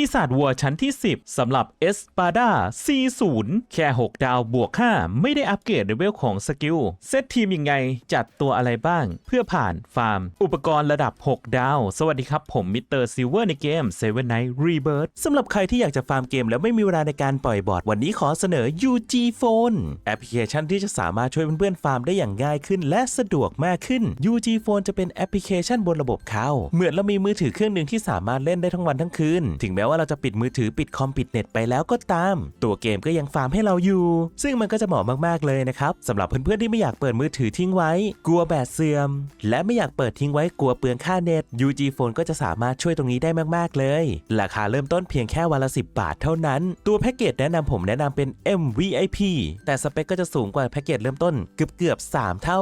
ปีศาจวัวชั้นที่ 10 สำหรับเอสปาดา C0 แค่ 6 ดาวบวก 5 ไม่ได้อัปเกรดเลเวลของสกิล เซตทีมยังไงจัดตัวอะไรบ้าง เพื่อผ่านฟาร์ม อุปกรณ์ระดับ 6 ดาว สวัสดีครับ ผมมิสเตอร์ซิลเวอร์ในเกม Seven Night Rebirth สำหรับใครที่อยากจะฟาร์มเกมแล้วไม่มีเวลาในการปล่อยบอร์ดวันนี้ขอเสนอ UG Phone แอปพลิเคชันที่จะสามารถช่วยเพื่อนๆฟาร์มได้อย่างง่ายขึ้น และสะดวกมากขึ้น UG Phone จะเป็นแอปพลิเคชันบนระบบเขาเหมือนเรามีมือถือเครื่องหนึ่งที่สามารถเล่นได้ทั้งวันทั้งคืน ถึงแม้ว่าเราจะปิดมือถือปิดคอมปิดเน็ตไปแล้วก็ตาม ตัวเกมก็ยังฟาร์มให้เราอยู่ ซึ่งมันก็จะเหมาะมากๆเลยนะครับสำหรับเพื่อนๆที่ไม่อยากเปิดมือถือทิ้งไว้ กลัวแบตเสื่อม และไม่อยากเปิดทิ้งไว้กลัวเปลืองค่าเน็ต UG Phone ก็จะสามารถช่วยตรงนี้ได้มากๆเลย ราคาเริ่มต้นเพียงแค่วันละ 10 บาทเท่านั้น ตัวแพ็กเกจแนะนำผมแนะนำเป็น MVIP แต่สเปคก็จะสูงกว่าแพ็กเกจเริ่มต้นเกือบเกือบ3 เท่า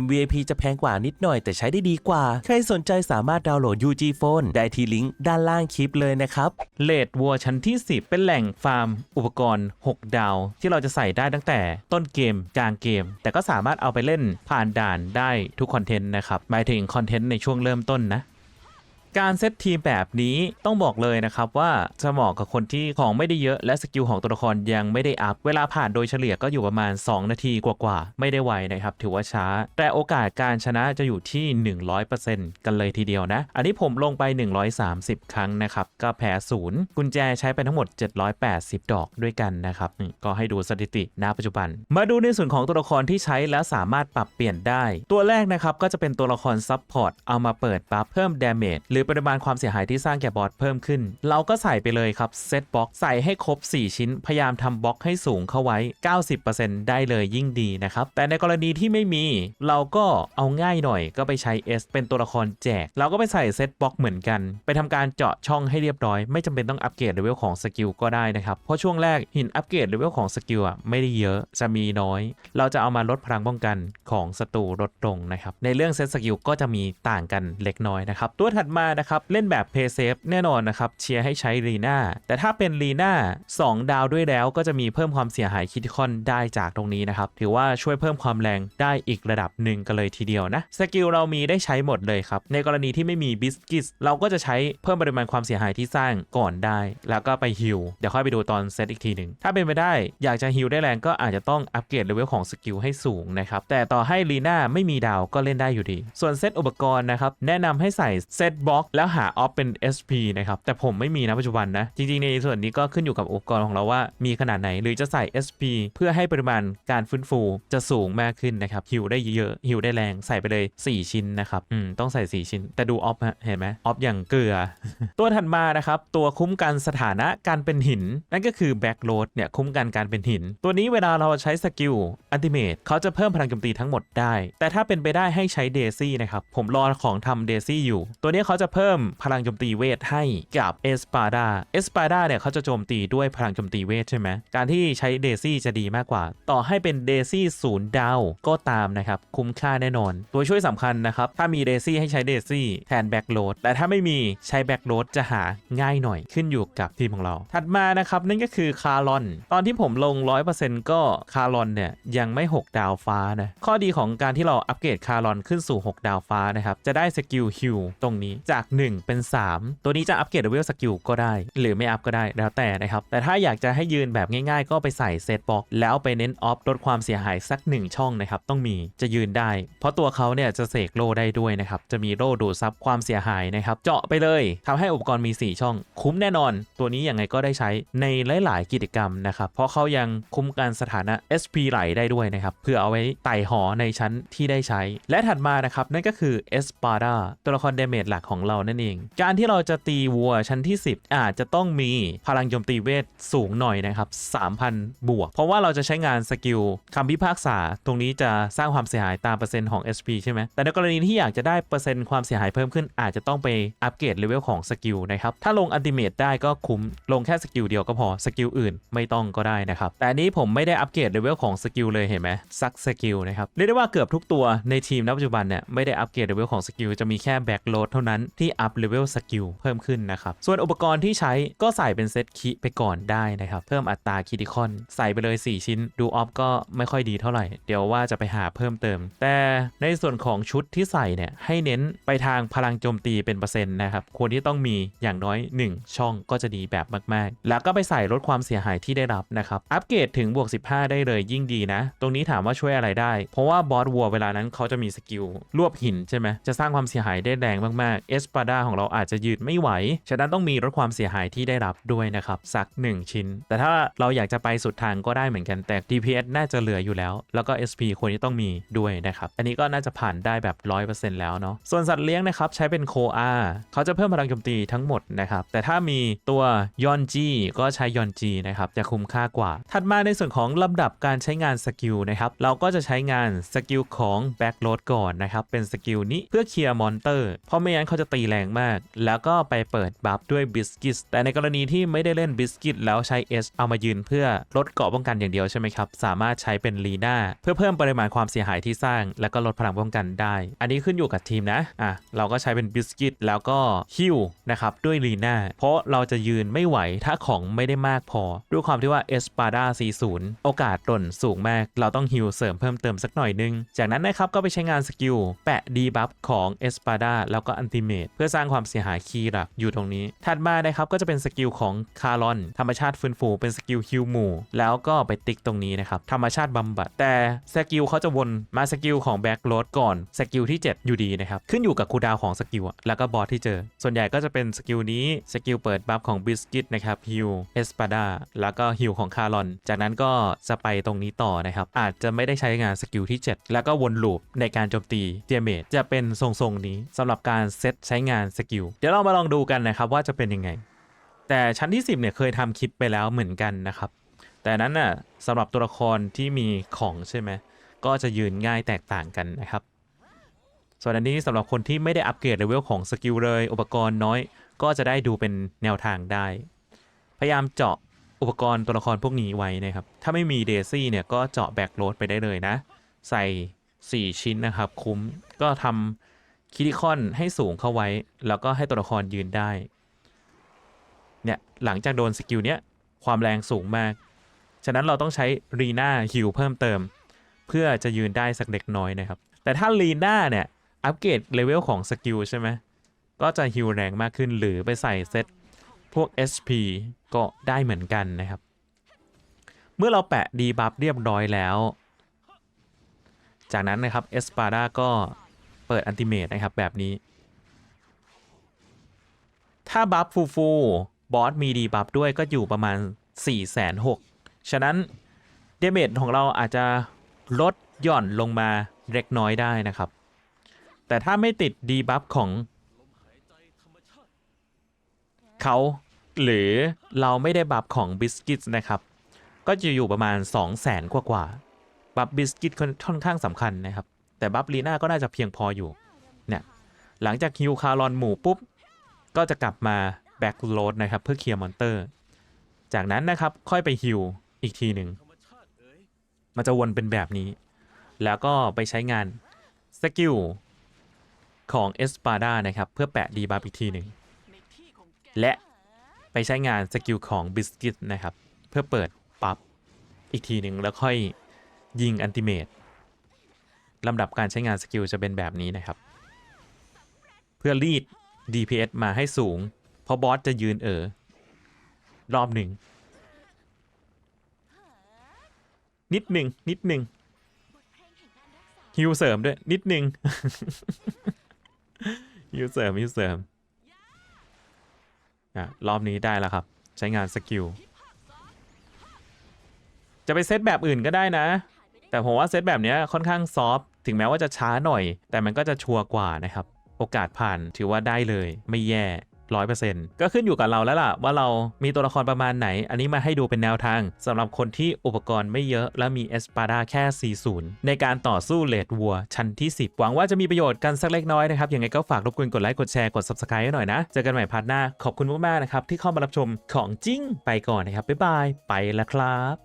MVIP จะแพงกว่านิดหน่อยแต่ใช้ได้ดีกว่า ใครสนใจสามารถดาวน์โหลด UG Phone ได้ที่ลิงก์ด้านล่างคลิปเลยนะครับเลดวัวชั้นที่ 10 เป็นแหล่งฟาร์ม อุปกรณ์ 6 ดาว ที่เราจะใส่ได้ตั้งแต่ต้นเกมกลางเกม แต่ก็สามารถเอาไปเล่นผ่านด่านได้ทุกคอนเทนต์นะครับหมายถึงคอนเทนต์ในช่วงเริ่มต้นนะ การเซตทีมแบบนี้ต้องบอกเลยนะครับว่าจะเหมาะกับคนที่ของไม่ได้เยอะและสกิลของตัวละครยังไม่ได้อัพ เวลาผ่านโดยเฉลี่ยก็อยู่ประมาณ 2 นาทีกว่าๆ ไม่ได้ไวนะครับ ถือว่าช้า แต่โอกาสการชนะจะอยู่ที่ 100%กันเลยทีเดียวนะ อันนี้ผมลงไป 130 ครั้งนะครับ ก็แพ้ศูนย์กุญแจใช้ไปทั้งหมด 780 ดอกด้วยกันนะครับก็ให้ดูสถิติณปัจจุบัน มาดูในส่วนของตัวละครที่ใช้แล้วสามารถปรับเปลี่ยนได้ ตัวแรกนะครับก็จะเป็นตัวละครซับพอร์ตเอามาเปิดบัฟเพิ่มดาเมจหรือปริมาณความเสียหายที่สร้างแก่บอสเพิ่มขึ้น เราก็ใส่ไปเลยครับเซตบล็อกใส่ให้ครบ 4 ชิ้น พยายามทำบล็อกให้สูงเข้าไว้ 90%ได้เลยยิ่งดีนะครับ แต่ในกรณีที่ไม่มี เราก็เอาง่ายหน่อยก็ไปใช้ S เป็นตัวละครแจก เราก็ไปใส่เซตบล็อกเหมือนกัน ไปทำการเจาะช่องให้เรียบร้อย ไม่จำเป็นต้องอัปเกรดเลเวลของสกิลก็ได้นะครับ เพราะช่วงแรกหินอัปเกรดเลเวลของสกิลอะไม่ได้เยอะจะมีน้อย เราจะเอามาลดพลังป้องกันของศัตรูลดลงนะครับในเรื่องเซตสกิลก็จะมีต่างกันเล็กน้อยนะครับตัวถัดมานะครับเล่นแบบเพย์เซฟแน่นอนนะครับเชียร์ให้ใช้ลีน่าแต่ถ้าเป็นลีน่า2ดาวด้วยแล้วก็จะมีเพิ่มความเสียหายคิดคอนได้จากตรงนี้นะครับถือว่าช่วยเพิ่มความแรงได้อีกระดับหนึ่งกันเลยทีเดียวนะสกิลเรามีได้ใช้หมดเลยครับในกรณีที่ไม่มีบิสกิสเราก็จะใช้เพิ่มปริมาณความเสียหายที่สร้างก่อนได้ แล้วก็ไปฮิลเดี๋ยวค่อยไปดูตอนเซตอีกทีหนึ่งถ้าเป็นไปได้อยากจะฮิลได้แรงก็อาจจะต้องอัปเกรดเลเวลของสกิลให้สูงนะครับแต่ต่อให้ลีน่าไม่มีดาวก็เล่นได้อยู่ดี ส่วนเซตอุปกรณ์นะครับแนะนำให้ใส่เซตบล็อกแล้วหาออฟเป็น SP นะครับแต่ผมไม่มีนะปัจจุบันนะ จริงๆ ในส่วนนี้ก็ขึ้นอยู่กับอุปกรณ์ของเราว่ามีขนาดไหน หรือจะใส่ SP เพื่อให้ปริมาณการฟื้นฟูจะสูงมากขึ้นนะครับฮิวได้เยอะฮิวได้แรงใส่ไปเลย 4 ชิ้นนะครับอืมต้องใส่ 4 ชิ้น แต่ดูออฟฮะเห็นไหมออฟอย่างเกลือ ตัวถัดมานะครับตัวคุ้มกันสถานะการเป็นหิน นั่นก็คือแบ็กโ o ดเนี่ยคุ้มกันการเป็นหิน ตัวนี้เวลาเราใช้สกิลอัลติเมทเขาจะเพิ่มพลังโจมตีทั้งหมดได้ แต่ถ้าเป็นไปได้ให้ใช้เดซี่นะครับผมรอของทำเดซี่อยู่ ตัวนี้เขาจะเพิ่มพลังโจมตีเวทให้กับเอสปาดาเอสปาดาเนี่ยเขาจะโจมตีด้วยพลังโจมตีเวทใช่ไหมการที่ใช้เดซี่จะดีมากกว่า ต่อให้เป็นเดซี่ศูนย์ดาวก็ตามนะครับคุ้มค่าแน่นอน ตัวช่วยสำคัญนะครับ ถ้ามีเดซี่ให้ใช้เดซี่แทนแบ็กโ o ดแต่ถ้าไม่มีใช้แบ็กโ o ดจะหาง่ายหน่อยขึ้นอยู่กับทีมของเรา ถัดมานะครับนั่นก็คือคาร์ลอน ตอนที่ผมลง 100%ก็คาร์ลอนเนี่ยยังไม่ 6 ดาวฟ้านะข้อดีของการที่เราอัปเกรดคาร์ลอนขึ้นสู่ 6 ดาวฟ้านะครับจะได้สกิลฮิลตรงนี้จาก 1 เป็น 3 ตัวนี้จะอัปเกรดเวลสกิลก็ได้ หรือไม่อัพก็ได้แล้วแต่นะครับ แต่ถ้าอยากจะให้ยืนแบบง่ายๆ ก็ไปใส่เซตบ็อกแล้วไปเน้นออฟลดความเสียหายสัก 1 ช่องนะครับ ต้องมีจะยืนได้ เพราะตัวเขาเนี่ยจะเสกโล่ได้ด้วยนะครับ จะมีโล่ดูดซับความเสียหายนะครับ เจาะไปเลยทำให้อุปกรณ์มี 4 ช่อง คุ้มแน่นอน ตัวนี้ยังไงก็ได้ใช้ในหลายๆ กิจกรรมนะครับ เพราะเขายังคุ้มกันสถานะ SP ไหลได้ด้วยนะครับเพื่อเอาไว้ไต่หอในชั้นที่ได้ใช้ และถัดมานะครับนั่นก็คือเอสปาดาตัวละครเดเมจหลักของเรานั่นเอง การที่เราจะตีวัวชั้นที่ 10 อาจจะต้องมีพลังโจมตีเวทสูงหน่อยนะครับ3,000 บวก เพราะว่าเราจะใช้งานสกิลคำพิพากษา ตรงนี้จะสร้างความเสียหายตามเปอร์เซ็นต์ของ SP ใช่ไหมแต่ในกรณีที่อยากจะได้เปอร์เซ็นต์ความเสียหายเพิ่มขึ้น อาจจะต้องไปอัปเกรดเลเวลของสกิลนะครับถ้าลงอัลติเมทได้ก็คุ้มลงแค่สกิลเดียวก็พอสกิลอื่นไม่ต้องก็ได้นะครับแต่นนี้ผมไม่ได้อัปเกรดเลเวลของสกิลเลยเห็นไหมซักสกิลนะครับเรียกได้ว่าเกือบทุกตัวในทีมณปัจจุบันเนี่ยไม่ได้อัปเกรดเลเวลของสกิลจะมีแค่แบ็กโหลดเท่านั้นที่อัพเลเวลสกิลเพิ่มขึ้นนะครับ ส่วนอุปกรณ์ที่ใช้ก็ใส่เป็นเซตคิไปก่อนได้นะครับ เพิ่มอัตราคิติคอนใส่ไปเลย 4 ชิ้น ดูออฟก็ไม่ค่อยดีเท่าไหร่ เดี๋ยวว่าจะไปหาเพิ่มเติม แต่ในส่วนของชุดที่ใส่เนี่ยให้เน้นไปทางพลังโจมตีเป็นเปอร์เซ็นต์นะครับ ควรที่ต้องมีอย่างน้อย 1 ช่องก็จะดีแบบมาก ๆ แล้วก็ไปใส่ลดความเสียหายที่ได้รับนะครับอัปเกรดถึงบวก 15 ได้เลยยิ่งดีนะ ตรงนี้ถามว่าช่วยอะไรได้ เพราะว่าบอสวัวเวลานั้นเขาจะมีสกิลรวบหินใช่ไหมจะสร้างความเสียหายได้แรงมากๆเอสปาดาของเราอาจจะยืดไม่ไหว ฉะนั้นต้องมีลดความเสียหายที่ได้รับด้วยนะครับ สัก 1 ชิ้น แต่ถ้าเราอยากจะไปสุดทางก็ได้เหมือนกันแต่ DPS น่าจะเหลืออยู่แล้ว แล้วก็ SP ควรที่ต้องมีด้วยนะครับ อันนี้ก็น่าจะผ่านได้แบบ 100%แล้วเนาะส่วนสัตว์เลี้ยงนะครับใช้เป็นโคอาเขาจะเพิ่มพลังโจมตีทั้งหมดนะครับแต่ถ้ามีตัวยอนจีก็ใช้ยอนจีนะครับจะคุ้มค่ากว่า ถัดมาในส่วนของลำดับการใช้งานสกิลนะครับเราก็จะใช้งานสกิลของแบ็กโ a ดก่อนนะครับเป็นสกิลนี้เพื่อเคลียร์มอนเตอร์เพราะไม่งั้นเขาจะตีแรงมาก แล้วก็ไปเปิดบัฟด้วยบิสกิตแต่ในกรณีที่ไม่ได้เล่นบิสกิตแล้วใช้ S เอามายืนเพื่อลดเกราะป้องกันอย่างเดียวใช่ไหมครับ สามารถใช้เป็นลีน่าเพื่อเพิ่มปริมาณความเสียหายที่สร้าง แล้วก็ลดพลังป้องกันได้ อันนี้ขึ้นอยู่กับทีมนะอะเราก็ใช้เป็นบิสกิตแล้วก็ฮิวนะครับด้วยลีน่าเพราะเราจะยืนไม่ไหวถ้าของไม่ได้มากพอ ด้วยความที่ว่าเอสปาดา40 โอกาสหล่นสูงมาก เราต้องฮิวเสริมเพิ่มเติมสักหน่อยนึง จากนั้นนะครับก็ไปใช้งานสกิลแปะดีบัฟของเอสปาดาแล้วก็อันติเมตเพื่อสร้างความเสียหายคีย์หลักอยู่ตรงนี้ ถัดมานะครับก็จะเป็นสกิลของคารอน ธรรมชาติฟื้นฟูเป็นสกิลฮิวหมู่แล้วก็ไปติ๊กตรงนี้นะครับธรรมชาติบำบัด แต่สกิลเขาจะวนมาสกิลของแบ็กโรดก่อนสกิลที่ 7 อยู่ดีนะครับขึ้นอยู่กับคูดาวของสกิลแล้วก็บอสที่เจอ ส่วนใหญ่ก็จะเป็นสกิลนี้สกิลเปิดบัฟของบิสกิตนะครับฮิวเอสปาดาแล้วก็ฮิวของคารอน จากนั้นก็จะไปตรงนี้ต่อนะครับอาจจะไม่ได้ใช้งานสกิลที่ 7 แล้วก็วนลูปในการโจมตีเดียเมจจะเป็นทรงๆนี้สำหรับการเซตใช้งานสกิลเดี๋ยวเรามาลองดูกันนะครับว่าจะเป็นยังไง แต่ชั้นที่ 10เนี่ยเคยทำคลิปไปแล้วเหมือนกันนะครับ แต่นั้นน่ะสำหรับตัวละครที่มีของใช่ไหมก็จะยืนง่ายแตกต่างกันนะครับ ส่วนอันนี้สำหรับคนที่ไม่ได้อัปเกรดเลเวลของสกิลเลยอุปกรณ์น้อย ก็จะได้ดูเป็นแนวทางได้ พยายามเจาะอุปกรณ์ตัวละครพวกนี้ไว้นะครับ ถ้าไม่มีเดซี่เนี่ยก็เจาะแบ็กโรดไปได้เลยนะ ใส่ 4 ชิ้นนะครับ คุ้มก็ทำ คิดิคอนให้สูงเข้าไว้ แล้วก็ให้ตัวละครยืนได้ เนี่ยหลังจากโดนสกิลเนี้ยความแรงสูงมาก ฉะนั้นเราต้องใช้รีน่าฮิลเพิ่มเติม เพื่อจะยืนได้สักเล็กน้อยนะครับ แต่ถ้ารีน่าเนี่ยอัปเกรดเลเวลของสกิลใช่ไหมก็จะฮิลแรงมากขึ้นหรือไปใส่เซตพวก SP ก็ได้เหมือนกันนะครับ เมื่อเราแปะดีบัฟเรียบร้อยแล้ว จากนั้นนะครับเอสปาดาก็ เปิดอันติเมตนะครับแบบนี้ ถ้าบัฟฟูฟูบอสมีดีบัฟด้วยก็อยู่ประมาณ 4 6 0 0 0ฉะนั้นเดเมจของเราอาจจะลดหย่อนลงมาเล็กน้อยได้นะครับ แต่ถ้าไม่ติดดีบัฟของเขาหรือเราไม่ได้บัฟของบิสกิตนะครับ ก็จะอยู่ประมาณ 2 0 0แสนกว่ากว่าบัฟบิสกิตค่อนข้างสำคัญนะครับ แต่บัฟลีน่าก็น่าจะเพียงพออยู่เนี่ยหลังจากฮิวคารอนหมู่ปุ๊บ ก็จะกลับมาแบ็กโ a ดนะครับเพื่อเคลียร์มอนเตอร์ จากนั้นนะครับค่อยไปฮิวอีกทีหนึ่งมันจะวนเป็นแบบนี้ แล้วก็ไปใช้งานสกิลของเอสปาดานะครับเพื่อแปะดีบัฟอีกทีหนึ่งและไปใช้งานสกิลของบิสกิตนะครับเพื่อเปิดปับอีกทีหนึ่งแล้วค่อยยิงอันติเมต ลำดับการใช้งานสกิลจะเป็นแบบนี้นะครับ เพื่อรีด DPS มาให้สูง เพราะบอสจะยืนเออรอบหนึ่ง นิดหนึ่งนิดหนึ่งฮิวเสริมด้วย นิดหนึ่งฮิวเสริมฮิวเสริมอะรอบนี้ได้แล้วครับ ใช้งานสกิลจะไปเซตแบบอื่นก็ได้นะ แต่ผมว่าเซตแบบเนี้ยค่อนข้างซอฟ ถึงแม้ว่าจะช้าหน่อย แต่มันก็จะชัวร์กว่านะครับ โอกาสผ่านถือว่าได้เลย ไม่แย่ร้อยเปอร์เซ็นต์ก็ขึ้นอยู่กับเราแล้วล่ะ ว่าเรามีตัวละครประมาณไหน อันนี้มาให้ดูเป็นแนวทางสำหรับคนที่อุปกรณ์ไม่เยอะ และมีเอสปาดาแค่ 40 ในการต่อสู้เลดวัว ชั้นที่ 10 หวังว่าจะมีประโยชน์กันสักเล็กน้อยนะครับ ยังไงก็ฝากรบกวนกดไลค์ กดแชร์ กด subscribe ให้หน่อยนะ เจอกันใหม่พาร์ทหน้า ขอบคุณมากๆนะครับที่เข้ามารับชมของจริงไปก่อนนะครับบ๊ายบายไปแล้วครับ